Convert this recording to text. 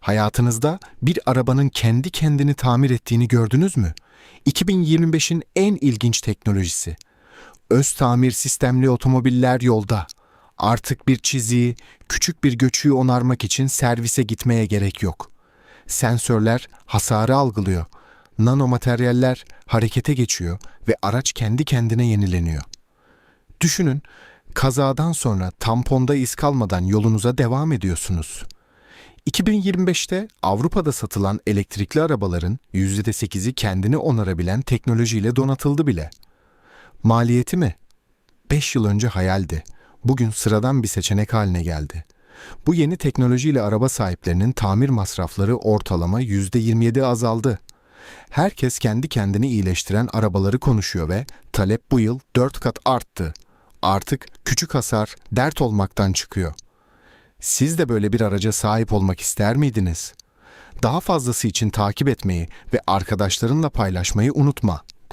Hayatınızda bir arabanın kendi kendini tamir ettiğini gördünüz mü? 2025'in en ilginç teknolojisi. Öz tamir sistemli otomobiller yolda. Artık bir çiziyi, küçük bir göçüğü onarmak için servise gitmeye gerek yok. Sensörler hasarı algılıyor. Nanomateryaller harekete geçiyor ve araç kendi kendine yenileniyor. Düşünün, kazadan sonra tamponda iz kalmadan yolunuza devam ediyorsunuz. 2025'te Avrupa'da satılan elektrikli arabaların %8'i kendini onarabilen teknolojiyle donatıldı bile. Maliyeti mi? 5 yıl önce hayaldi. Bugün sıradan bir seçenek haline geldi. Bu yeni teknolojiyle araba sahiplerinin tamir masrafları ortalama %27 azaldı. Herkes kendi kendini iyileştiren arabaları konuşuyor ve talep bu yıl 4 kat arttı. Artık küçük hasar dert olmaktan çıkıyor. Siz de böyle bir araca sahip olmak ister miydiniz? Daha fazlası için takip etmeyi ve arkadaşlarınla paylaşmayı unutma.